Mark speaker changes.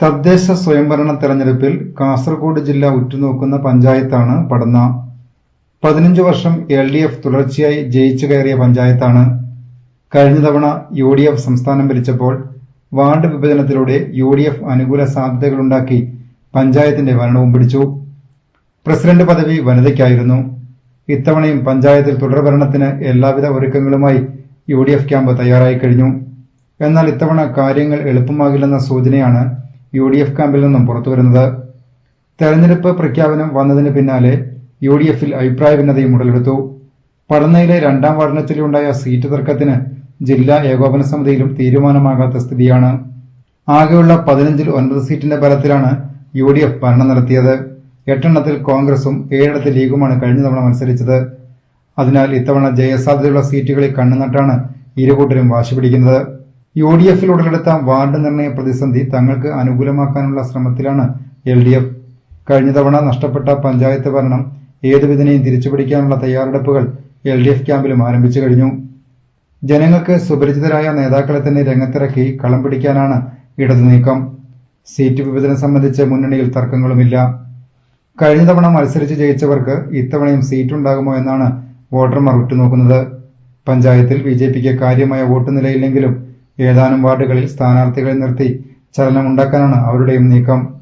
Speaker 1: തദ്ദേശ സ്വയംഭരണ തെരഞ്ഞെടുപ്പിൽ കാസർഗോഡ് ജില്ല ഉറ്റുനോക്കുന്ന പഞ്ചായത്താണ് പടന്ന പതിനഞ്ച് വർഷം എൽ ഡി എഫ് തുടർച്ചയായി ജയിച്ചു കയറിയ പഞ്ചായത്താണ്. കഴിഞ്ഞ തവണ യു ഡി എഫ് സംസ്ഥാനം ഭരിച്ചപ്പോൾ വാർഡ് വിഭജനത്തിലൂടെ യു ഡി എഫ് അനുകൂല സാധ്യതകളുണ്ടാക്കി പഞ്ചായത്തിന്റെ ഭരണവും പിടിച്ചു. പ്രസിഡന്റ് പദവി വനിതയ്ക്കായിരുന്നു. ഇത്തവണയും പഞ്ചായത്തിൽ തുടർഭരണത്തിന് എല്ലാവിധ ഒരുക്കങ്ങളുമായി യു ഡി എഫ് ക്യാമ്പ് തയ്യാറായി കഴിഞ്ഞു. എന്നാൽ ഇത്തവണ കാര്യങ്ങൾ എളുപ്പമാകില്ലെന്ന സൂചനയാണ് യു ഡി എഫ് ക്യാമ്പിൽ നിന്നും പുറത്തുവരുന്നത് തെരഞ്ഞെടുപ്പ് പ്രഖ്യാപനം വന്നതിന് പിന്നാലെ യു ഡി എഫിൽ അഭിപ്രായ ഭിന്നതയും ഉടലെടുത്തു. പടന്നയിലെ രണ്ടാം വാർഡിനത്തിലുണ്ടായ സീറ്റ് തർക്കത്തിന് ജില്ലാ ഏകോപന സമിതിയിലും തീരുമാനമാകാത്ത സ്ഥിതിയാണ്. ആകെയുള്ള പതിനഞ്ചിൽ ഒൻപത് സീറ്റിന്റെ ബലത്തിലാണ് യു ഡി എഫ് ഭരണം നടത്തിയത്. എട്ടെണ്ണത്തിൽ കോൺഗ്രസും ഏഴിടത്ത് ലീഗുമാണ് കഴിഞ്ഞ തവണ മത്സരിച്ചത്. അതിനാൽ ഇത്തവണ ജയസാധ്യതയുള്ള സീറ്റുകളിൽ കണ്ണുനട്ടാണ് ഇരുകൂട്ടരും വാശി പിടിക്കുന്നത്. യു ഡി എഫിൽ ഉടലെടുത്ത വാർഡ് നിർണയ പ്രതിസന്ധി തങ്ങൾക്ക് അനുകൂലമാക്കാനുള്ള ശ്രമത്തിലാണ് എൽ ഡി എഫ് കഴിഞ്ഞ തവണ നഷ്ടപ്പെട്ട പഞ്ചായത്ത് ഭരണം ഏതുവിധനെയും തിരിച്ചുപിടിക്കാനുള്ള തയ്യാറെടുപ്പുകൾ എൽ ഡി എഫ് ക്യാമ്പിലും ആരംഭിച്ചു കഴിഞ്ഞു. ജനങ്ങൾക്ക് സുപരിചിതരായ നേതാക്കളെ തന്നെ രംഗത്തിറക്കി കളം പിടിക്കാനാണ് ഇടതു നീക്കം. സീറ്റ് വിഭജനം സംബന്ധിച്ച് മുന്നണിയിൽ തർക്കങ്ങളുമില്ല. കഴിഞ്ഞ തവണ മത്സരിച്ച് ജയിച്ചവർക്ക് ഇത്തവണയും സീറ്റുണ്ടാകുമോ എന്നാണ് വോട്ടർമാർ ഉറ്റുനോക്കുന്നത്. പഞ്ചായത്തിൽ ബി ജെ പിക്ക് കാര്യമായ വോട്ട് നിലയില്ലെങ്കിലും ഏതാനും വാർഡുകളിൽ സ്ഥാനാർത്ഥികളെ നിർത്തി ചലനമുണ്ടാക്കാനാണ് അവരുടെയും നീക്കം.